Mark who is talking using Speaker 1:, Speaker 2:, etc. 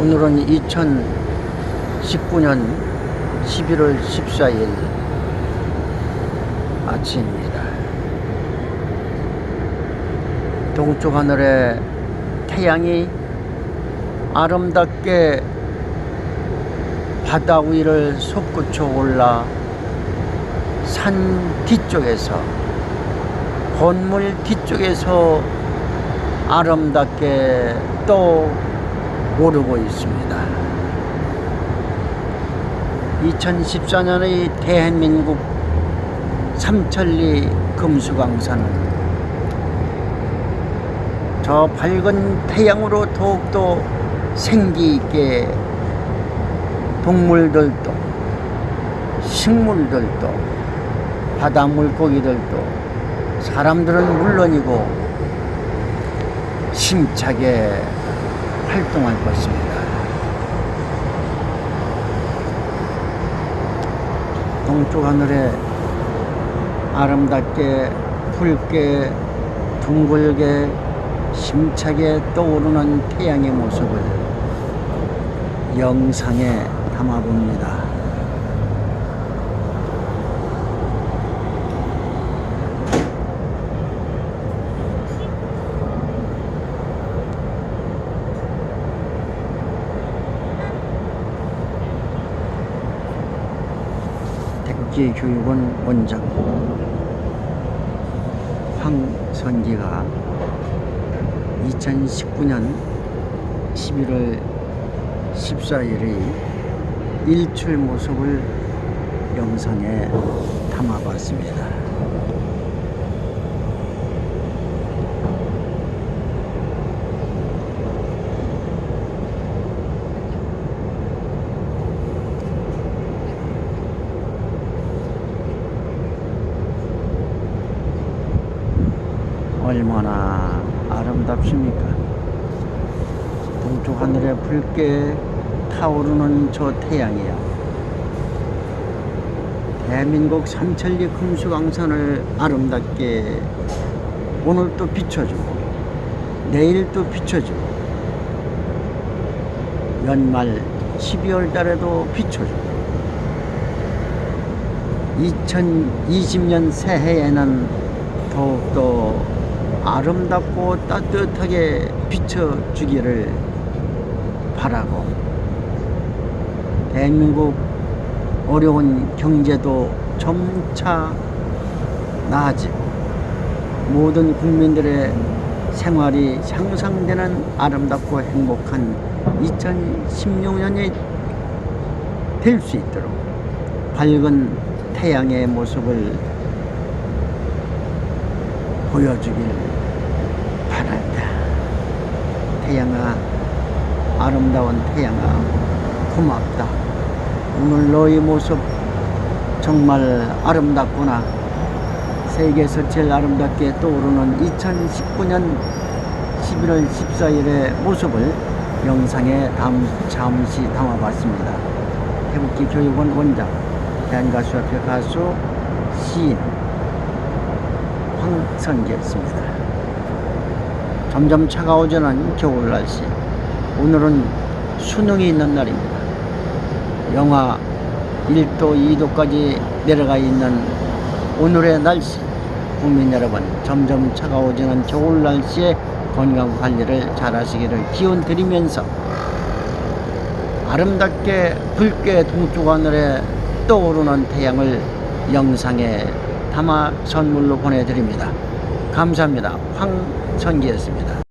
Speaker 1: 오늘은 2019년 11월 14일 아침입니다. 동쪽 하늘에 태양이 아름답게 바다 위를 솟구쳐 올라 산 뒤쪽에서 건물 뒤쪽에서 아름답게 떠 오르고 있습니다. 2014년의 대한민국 삼천리 금수강산은 저 밝은 태양으로 더욱더 생기 있게 동물들도 식물들도 바다 물고기들도 사람들은 물론이고 힘차게 활동할 것입니다. 동쪽 하늘에 아름답게 붉게 둥글게 힘차게 떠오르는 태양의 모습을 영상에 담아봅니다. 대 국제교육원 원장 황선기가 2019년 11월 14일의 일출 모습을 영상에 담아봤습니다. 얼마나 아름답습니까? 동쪽 하늘에 붉게 타오르는 저 태양이요. 대한민국 삼천리 금수강산을 아름답게 오늘 또 비춰주고 내일 또 비춰주고 연말 12월 달에도 비춰주고 2020년 새해에는 더욱더 아름답고 따뜻하게 비춰주기를 바라고 대한민국 어려운 경제도 점차 나아지고 모든 국민들의 생활이 향상되는 아름답고 행복한 2016년이 될 수 있도록 밝은 태양의 모습을 보여주길 바란다. 태양아, 아름다운 태양아, 고맙다. 오늘 너의 모습 정말 아름답구나. 세계에서 제일 아름답게 떠오르는 2019년 11월 14일의 모습을 영상에 담, 잠시 담아봤습니다. 태국기 교육원 원장, 대한가수협회 가수, 시인, 황선기였습니다. 점점 차가워지는 겨울 날씨. 오늘은 수능이 있는 날입니다. 영하 1도, 2도까지 내려가 있는 오늘의 날씨. 국민 여러분, 점점 차가워지는 겨울 날씨에 건강 관리를 잘 하시기를 기원 드리면서 아름답게 붉게 동쪽 하늘에 떠오르는 태양을 영상에 담아 선물로 보내드립니다. 감사합니다. 황선기였습니다.